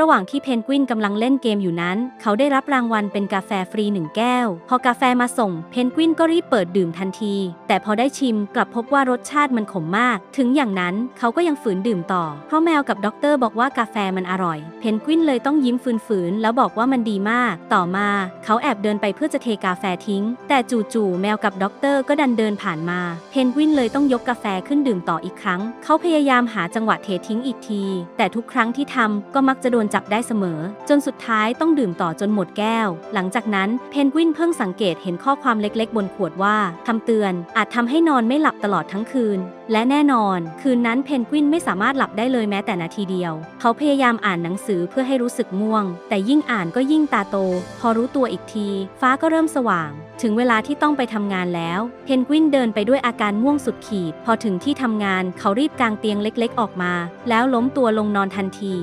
ระหว่างที่เพนกวินกำลังเล่นเกมอยู่นั้น เขาได้รับรางวัลเป็นกาแฟฟรีหนึ่งแก้ว พอกาแฟมาส่ง เพนกวินก็รีบเปิดดื่มทันที แต่พอได้ชิมกลับพบว่ารสชาติมันขมมาก ถึงอย่างนั้นเขาก็ยังฝืนดื่มต่อ เพราะแมวกับด็อกเตอร์บอกว่ากาแฟมันอร่อย เพนกวินเลยต้องยิ้มฝืนๆแล้วบอกว่ามันดีมาก ต่อมา เขาแอบเดินไปเพื่อจะเทกาแฟทิ้ง แต่จู่ๆแมวกับด็อกเตอร์ก็ดันเดินผ่านมา เพนกวินเลยต้องยกกาแฟขึ้นดื่มต่ออีกครั้ง เขาพยายามหาจังหวะเททิ้งอีกที แต่ทุกครั้งที่ทำก็มักจะโดนจับได้เสมอ จนสุดท้ายต้องดื่มต่อจนหมดแก้ว หลังจากนั้นเพนกวินเพิ่งสังเกตเห็นข้อความเล็กๆ บนขวดว่าคำเตือน อาจทำให้นอนไม่หลับตลอดทั้งคืน และแน่นอน คืนนั้นเพนกวินไม่สามารถหลับได้เลยแม้แต่นาทีเดียว เขาพยายามอ่านหนังสือเพื่อให้รู้สึกง่วง แต่ยิ่งอ่านก็ยิ่งตาโต พอรู้ตัวอีกที ฟ้าก็เริ่มสว่าง ถึงเวลาที่ต้องไปทำงานแล้ว เพนกวินเดินไปด้วยอาการง่วงสุดขีด พอถึงที่ทำงานเขารีบกางเตียงเล็ก ๆ ออกมา แล้วล้มตัวลงนอนทันที